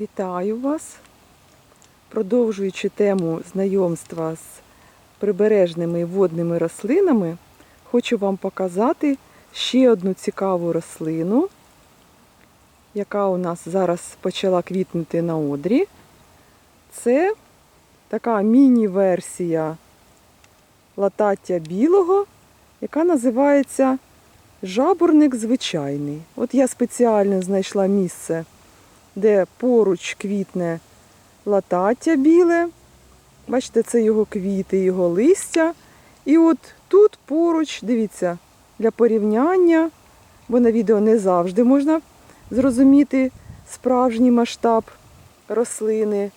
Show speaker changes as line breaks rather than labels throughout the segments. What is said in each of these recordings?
Вітаю вас! Продовжуючи тему знайомства з прибережними водними рослинами, хочу вам показати ще одну цікаву рослину, яка у нас зараз почала квітнути на одрі. Це така міні-версія латаття білого, яка називається жабурник звичайний. От я спеціально знайшла місце де поруч квітне латаття біле. Бачите, це його квіти, його листя. І от тут поруч, дивіться, для порівняння, бо на відео не завжди можна зрозуміти справжній масштаб рослини.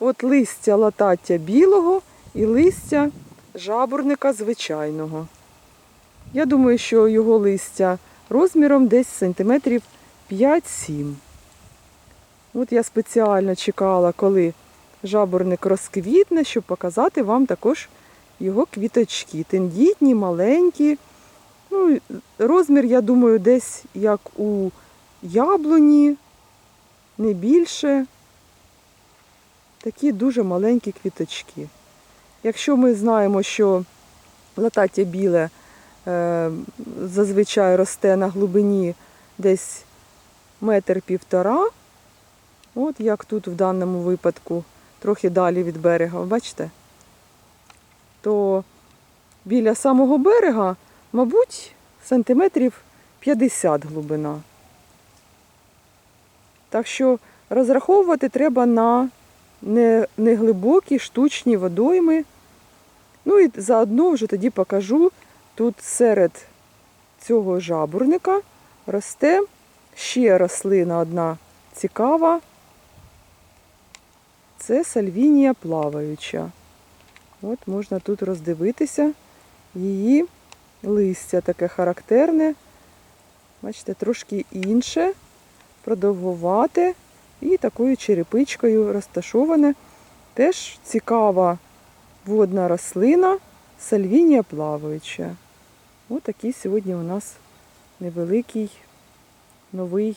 От листя латаття білого і листя жабурника звичайного. Я думаю, що його листя розміром десь сантиметрів 5-7. От я спеціально чекала, коли жабурник розквітне, щоб показати вам також його квіточки. Тендітні, маленькі. Ну, розмір, я думаю, десь як у яблуні, не більше. Такі дуже маленькі квіточки. Якщо ми знаємо, що латаття біле е, зазвичай росте на глибині десь метр півтора, От як тут в даному випадку, трохи далі від берега, бачите? То біля самого берега, мабуть, сантиметрів 50 глибина. Так що розраховувати треба на неглибокі штучні водойми. Ну і заодно вже тоді покажу, тут серед цього жабурника росте ще рослина одна цікава. Це сальвінія плаваюча. От можна тут роздивитися її листя таке характерне. Бачите, трошки інше, продовгувате і такою черепичкою розташоване. Теж цікава водна рослина, сальвінія плаваюча. Ось такий сьогодні у нас невеликий новий,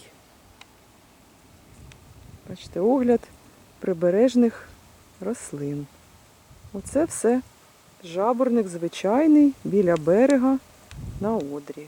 бачите, огляд прибережних рослин. Оце все жабурник звичайний біля берега на одрі.